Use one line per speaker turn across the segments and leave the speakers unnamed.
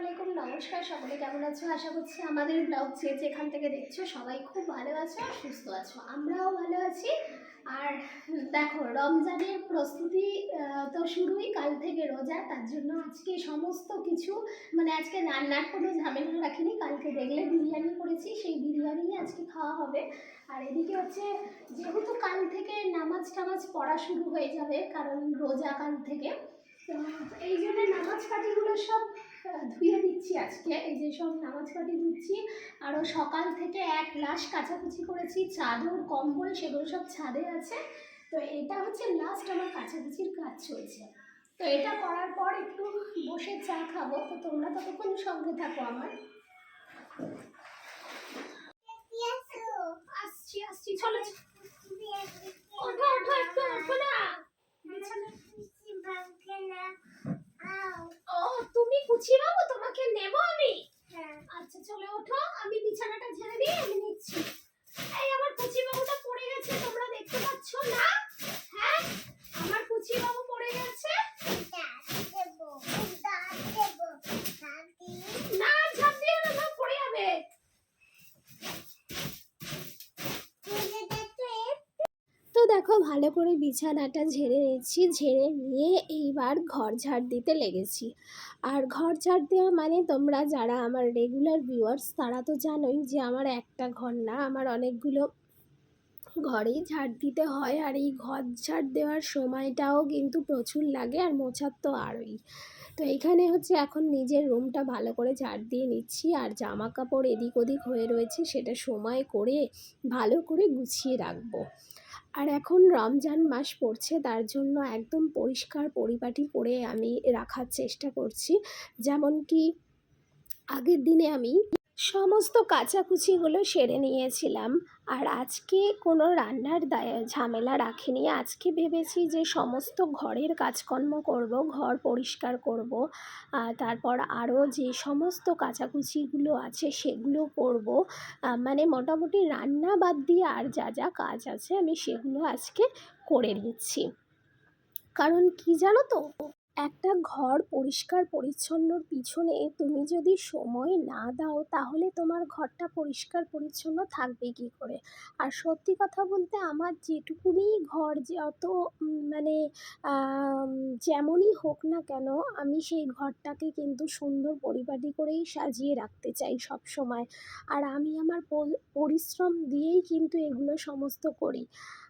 আলাইকুম, নমস্কার সকলে, কেমন আছো? আশা করছি আমাদের ব্লগ যে যেখান থেকে দেখছ সবাই খুব ভালো আছো আর সুস্থ আছো। আমরাও ভালো আছি। আর দেখো, রমজানের প্রস্তুতি তো শুরুই কাল থেকে রোজা, তার জন্য আজকে সমস্ত কিছু মানে আজকে রান্নার কোনো ঝামেলা রাখিনি, কালকে দেখলে বিরিয়ানি করেছি, সেই বিরিয়ানি আজকে খাওয়া হবে। আর এদিকে হচ্ছে, যেহেতু কাল থেকে নামাজ টামাজ পড়া শুরু হয়ে যাবে, কারণ রোজা কাল থেকে, তো এই জন্য নামাজ পাটিগুলো সব ধুয়ে দিচ্ছি আজকে। এই যে সব নামাজ পাটি দিচ্ছি আরও সকাল থেকে এক লাশ কাচাকুচি করেছি, চাদর, কম্বল, সেগুলো সব ছাদে আছে। তো এটা হচ্ছে লাস্ট আমার কাচাকুচির কাজ চলছে। তো এটা করার পর একটু বসে চা খাব। তো তোমরা ততক্ষণ সঙ্গে থাকো আমার। আসছি আসছি, চলো ওঠো ওঠো একটু ওঠো না বিছানা ও তুমি কুচি বাবু তোমাকে নেব আমি আচ্ছা চলে ওঠো আমি বিছানাটা ঝেড়ে দিই আমি নিচ্ছি এই আমার কুচি বাবুটা পড়ে গেছে তোমরা দেখতে পাচ্ছ না হ্যাঁ আমার কুচি বাবু পড়ে গেছে না ঝাঁপ দিও না সব পড়ে যাবে তো দেখো ভালো করে বিছানাটা ঝেড়ে নিচ্ছি ঝেড়ে নিয়ে এইবার ঘর ঝাড় দিতে লেগেছি। আর ঘর ঝাড় দেওয়া মানে তোমরা যারা আমার রেগুলার ভিউয়ার্স তারা তো জানোই যে আমার একটা ঘর না, আমার অনেকগুলো ঘরেই ঝাড় দিতে হয়। আর এই ঘর ঝাড় দেওয়ার সময়টাও কিন্তু প্রচুর লাগে আর মোছার তো আরোই। তো এখানে হচ্ছে এখন নিজের রুমটা ভালো করে ঝাড় দিয়ে নিচ্ছি। আর জামা কাপড় এদিক ওদিক হয়ে রয়েছে, সেটা সময় করে ভালো করে গুছিয়ে রাখব। আর এখন রমজান মাস পড়ছে, তার জন্য একদম পরিষ্কার পরিপাটি করে আমি রাখার চেষ্টা করছি। যেমন কি আগের দিনে আমি সমস্ত কাচাকুচিগুলো সেরে নিয়েছিলাম। আর আজকে কোনো রান্নার দায়, ঝামেলা রাখিনি। আজকে ভেবেছি যে সমস্ত ঘরের কাজকর্ম করব, ঘর পরিষ্কার করব। তারপর আরও যে সমস্ত কাচাকুচিগুলো আছে সেগুলো করব। মানে মোটামুটি রান্না বাদ দিয়ে আর যা যা কাজ আছে আমি সেগুলো আজকে করে নিচ্ছি। কারণ কি জানো তো? একটা ঘর পরিষ্কার পরিচ্ছন্নর পিছনে তুমি যদি সময় না দাও, তাহলে তোমার ঘরটা পরিষ্কার পরিচ্ছন্ন থাকবে কি করে? আর সত্যি কথা বলতে আমার যেটুকুনি ঘর, যত মানে যেমনই হোক না কেন, আমি সেই ঘরটাকে কিন্তু সুন্দর পরিপাটি করেই সাজিয়ে রাখতে চাই সব সময় আর আমি আমার পরিশ্রম দিয়েই কিন্তু এগুলো সমস্ত করি।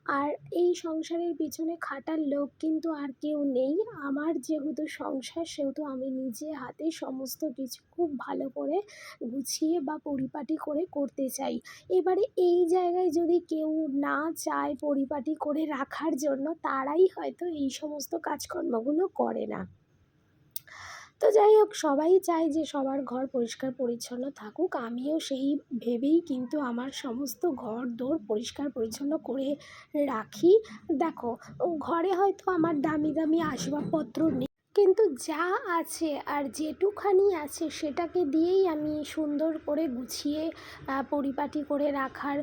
আর এই সংসারের পিছনে খাটার লোক কিন্তু আর কেউ নেই। আমার যেহেতু সংসার, সেহেতু আমি নিজে হাতে সমস্ত কিছু খুব ভালো করে গুছিয়ে বা পরিপাটি করে করতে চাই। এবারে এই জায়গায় যদি কেউ না চায় পরিপাটি করে রাখার জন্য, তারাই হয়তো এই সমস্ত কাজকর্মগুলো করে না। তো যাই হোক, সবাই চায় যে সবার ঘর পরিষ্কার পরিচ্ছন্ন থাকুক। আমিও সেই ভেবেই কিন্তু আমার সমস্ত ঘর দোর পরিষ্কার পরিচ্ছন্ন করে রাখি। দেখো, ঘরে হয়তো আমার দামি দামি আসবাবপত্র নেই, কিন্তু যা আছে আর যেটুখানি আছে সেটাকে দিয়েই আমি সুন্দর করে গুছিয়ে পরিপাটি করে রাখার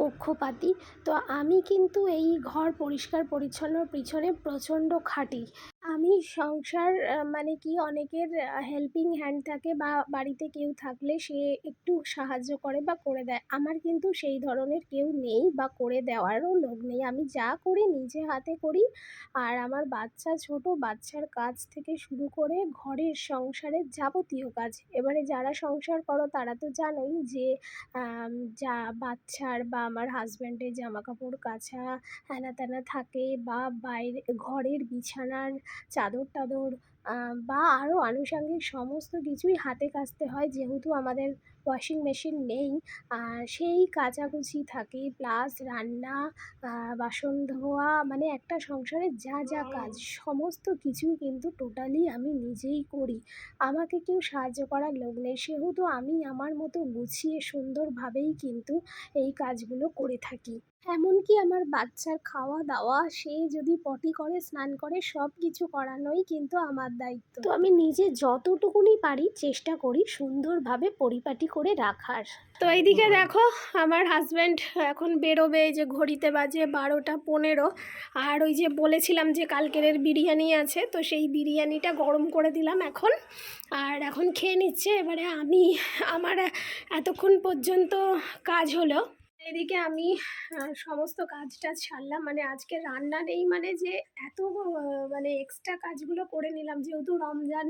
পক্ষপাতি। তো আমি কিন্তু এই ঘর পরিষ্কার পরিচ্ছন্নর পিছনে প্রচণ্ড খাটি। আমি সংসার মানে কি অনেকের হেল্পিং হ্যান্ড থাকে বা বাড়িতে কেউ থাকলে সে একটু সাহায্য করে বা করে দেয়। আমার কিন্তু সেই ধরনের কেউ নেই বা করে দেওয়ারও লোক নেই। আমি যা করি নিজে হাতে করি। আর আমার বাচ্চা ছোট, বাচ্চার কাজ থেকে শুরু করে ঘরের সংসারের যাবতীয় কাজ। এবারে যারা সংসার করো, তারা তো জানোই যে যা বাচ্চার বা আমার হাজব্যান্ডের জামা কাপড় কাচা হ্যানা থাকে বা বাইরে, ঘরের বিছানার চাদর টাদর বা আরও আনুষাঙ্গিক সমস্ত কিছুই হাতে কাচতে হয় যেহেতু আমাদের ওয়াশিং মেশিন নেই। সেই কাচাকুচি থাকে প্লাস রান্না বাসন ধোয়া মানে একটা সংসারে যা যা কাজ সমস্ত কিছুই কিন্তু টোটালি আমি নিজেই করি। আমাকে কেউ সাহায্য করার লোক নেই সেহেতু আমি আমার মতো গুছিয়ে সুন্দরভাবেই কিন্তু এই কাজগুলো করে থাকি। এমনকি আমার বাচ্চার খাওয়া দাওয়া সে যদি পটি করে স্নান করে সব কিছু করানোই কিন্তু আমার দায়িত্ব। তো আমি নিজে যতটুকুনি পারি চেষ্টা করি সুন্দরভাবে পরিপাটি করে রাখার। তো এইদিকে দেখো আমার হাজব্যান্ড এখন বেরোবে এই যে ঘড়িতে বাজে বারোটা পনেরো। আর ওই যে বলেছিলাম যে কালকের বিরিয়ানি আছে তো সেই বিরিয়ানিটা গরম করে দিলাম এখন। আর এখন খেয়ে নিচ্ছে এবারে আমি আমার এতক্ষণ পর্যন্ত কাজ হলো। এদিকে আমি সমস্ত কাজ টাজ সারলাম। মানে আজকে রান্না নেই মানে যে এত মানে এক্সট্রা কাজগুলো করে নিলাম, যেহেতু রমজান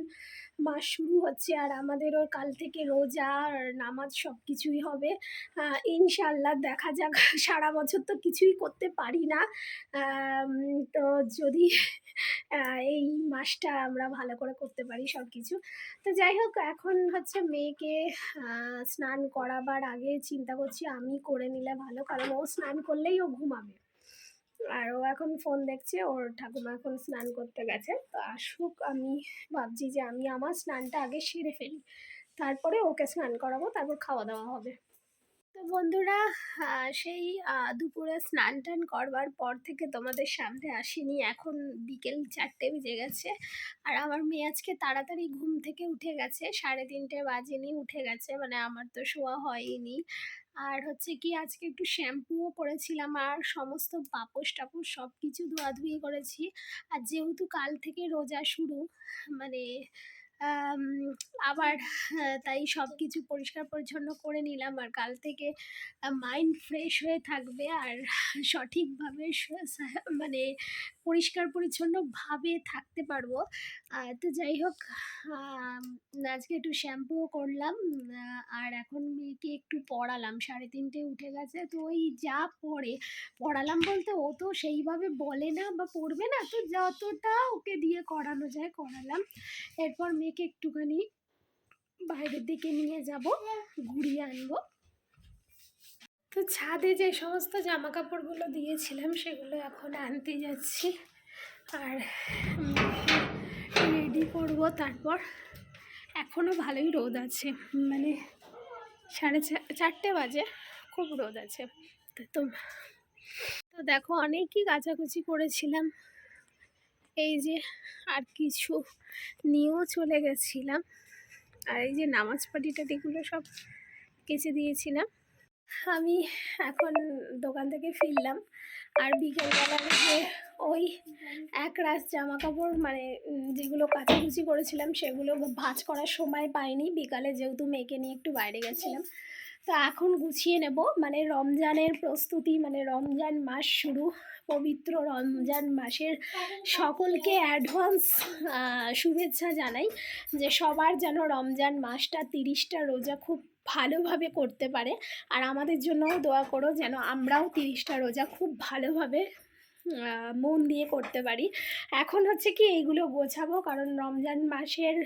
মাস শুরু হচ্ছে আর আমাদেরও কাল থেকে রোজা আর নামাজ সব কিছুই হবে ইনশাল্লাহ দেখা যাক। সারা বছর তো কিছুই করতে পারি না। তো যদি এই মাসটা আমরা ভালো করে করতে পারি সব কিছু তো যাই হোক, এখন হচ্ছে মেয়েকে স্নান করাবার আগে চিন্তা করছি আমি করে নিলে ভালো, কারণ ও স্নান করলেই ও ঘুমাবে। আর ও এখন ফোন দেখছে, ওর ঠাকুমা এখন স্নান করতে গেছে। তো আসুক, আমি ভাবছি যে আমি আমার স্নানটা আগে সেরে ফেলি। তারপরে ওকে স্নান করাবো, তারপর খাওয়া দাওয়া হবে। তো বন্ধুরা সেই দুপুরে স্নান টান করবার পর থেকে তোমাদের সামনে আসিনি। এখন বিকেল চারটে বেজে গেছে। আর আমার মেয়ে আজকে তাড়াতাড়ি ঘুম থেকে উঠে গেছে। সাড়ে তিনটে বাজেনি, উঠে গেছে। মানে আমার তো শোয়া হয়নি। আর হচ্ছে কি, আজকে একটু শ্যাম্পুও করেছিলাম আর সমস্ত পাপোশ টাপোশ সব কিছু ধোয়াধুয়ি করেছি। আর যেহেতু কাল থেকে রোজা শুরু মানে আবার তাই সব কিছু পরিষ্কার পরিচ্ছন্ন করে নিলাম আর কাল থেকে মাইন্ড ফ্রেশ হয়ে থাকবে আর সঠিকভাবে মানে পরিষ্কার পরিচ্ছন্নভাবে থাকতে পারব। তো যাই হোক আজকে একটু শ্যাম্পুও করলাম আর এখন মেয়েকে একটু পড়ালাম। সাড়ে তিনটে উঠে গেছে, তো ওই যা পড়ে, পড়ালাম বলতে ও তো সেইভাবে বলে না বা পড়বে না, তো যতটা ওকে দিয়ে করানো যায় করালাম। এরপর মেয়েকে একটুখানি বাইরের দিকে নিয়ে যাব, ঘুরিয়ে আনব। তো ছাদে যে সমস্ত জামা কাপড়গুলো দিয়েছিলাম, সেগুলো এখন আনতে যাচ্ছি। আর রেডি করব তারপর। এখনও ভালোই রোদ আছে মানে সাড়ে চারটে বাজে, খুব রোদ আছে। তো তো তো দেখো, অনেকই কাচাকুচি করেছিলাম। এই যে আর কিছু নিয়েও চলে গেছিলাম। আর এই যে নামাজ পাটি টাটিগুলো সব কেচে দিয়েছিলাম, আমি এখন দোকান থেকে ফিরলাম। আর বিকেলবেলা যে ওই এক রাস জামা কাপড় মানে যেগুলো কাচাকুচি করেছিলাম, সেগুলো ভাঁজ করার সময় পাইনি। বিকালে যেহেতু মেয়েকে নিয়ে একটু বাইরে গেছিলাম তো এখন গুছিয়ে নেব। মানে রমজানের প্রস্তুতি মানে রমজান মাস শুরু, পবিত্র রমজান মাসের সকলকে অ্যাডভান্স শুভেচ্ছা জানাই যে সবার যেন রমজান মাসটা তিরিশটা রোজা খুব ভালোভাবে করতে পারে। আর আমাদের জন্যও দোয়া করো যেন আমরাও তিরিশটা রোজা খুব ভালোভাবে মন দিয়ে করতে পারি। এখন হচ্ছে কি এইগুলো গোছাবো, কারণ রমজান মাসের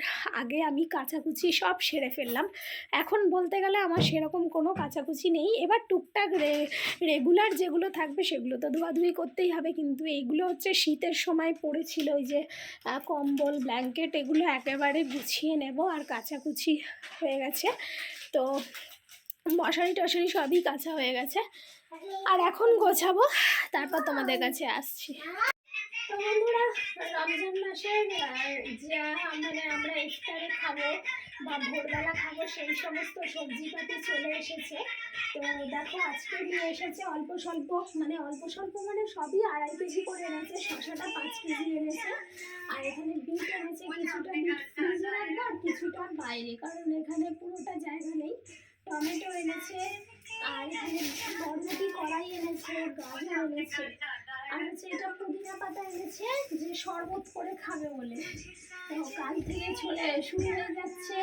আগে আমি কাচাকুচি সব সেরে ফেললাম। এখন বলতে গেলে আমার সেরকম কোনো কাচাকুচি নেই। এবার টুকটাক রে রেগুলার যেগুলো থাকবে সেগুলো তো ধোয়াধুয়ি করতেই হবে, কিন্তু এইগুলো হচ্ছে শীতের সময় পড়েছিল ওই যে কম্বল ব্ল্যাঙ্কেট এগুলো একেবারে গুছিয়ে নেব আর কাচাকুচি হয়ে গেছে। তো মশারি টশারি সবই কাঁচা হয়ে গেছে। আর এখন গোছাবো, তারপর তোমাদের কাছে আসছি। তো রমজান মাসের যা মানে আমরা ইফতারে খাব বা ভোরবেলা খাব, সেই সমস্ত সবজিপাতি চলে এসেছে। তো দেখো, আজকে নিয়ে এসেছে অল্প স্বল্প মানে অল্প স্বল্প মানে সবই আড়াই কেজি করে এনেছে শশাটা পাঁচ কেজি এনেছে। আর এখানে বিট এনেছে, কিছুটা বিট ফ্রিজে কিছুটা বাইরে, কারণ এখানে পুরোটা জায়গা নেই। টমেটো এনেছে আর এখানে বরবটি কড়াই এনেছে গাজর এনেছে। আর হচ্ছে এটা পুদিনা পাতা এনেছে যে শরবত করে খাবে বলে। তো কাল থেকে চলে শুরু হয়ে যাচ্ছে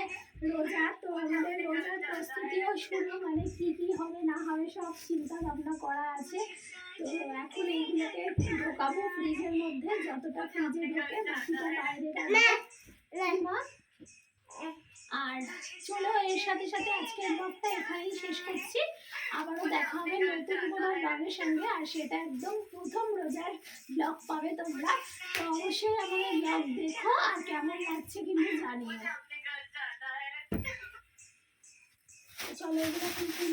রোজা। তো আমাদের রোজার প্রস্তুতিও শুরু মানে কি কি হবে না হবে সব চিন্তা ভাবনা করা আছে। তো এখন এইগুলোকে ঢোকাবো ফ্রিজের মধ্যে যতটা ফ্রিজে ঢোকে বাকিটা বাইরে রাখব আর চলো, এর সাথে সাথে আজকের ব্লগটা এখানেই শেষ করছি। আবারও দেখা হবে নতুন কোনো ব্লগের সঙ্গে, আর সেটা একদম প্রথম রোজার ব্লগ পাবে তোমরা। তো অবশ্যই আমাদের ব্লগ দেখো, আর কেমন লাগছে কিন্তু জানিও। চলো, এগুলো কিন্তু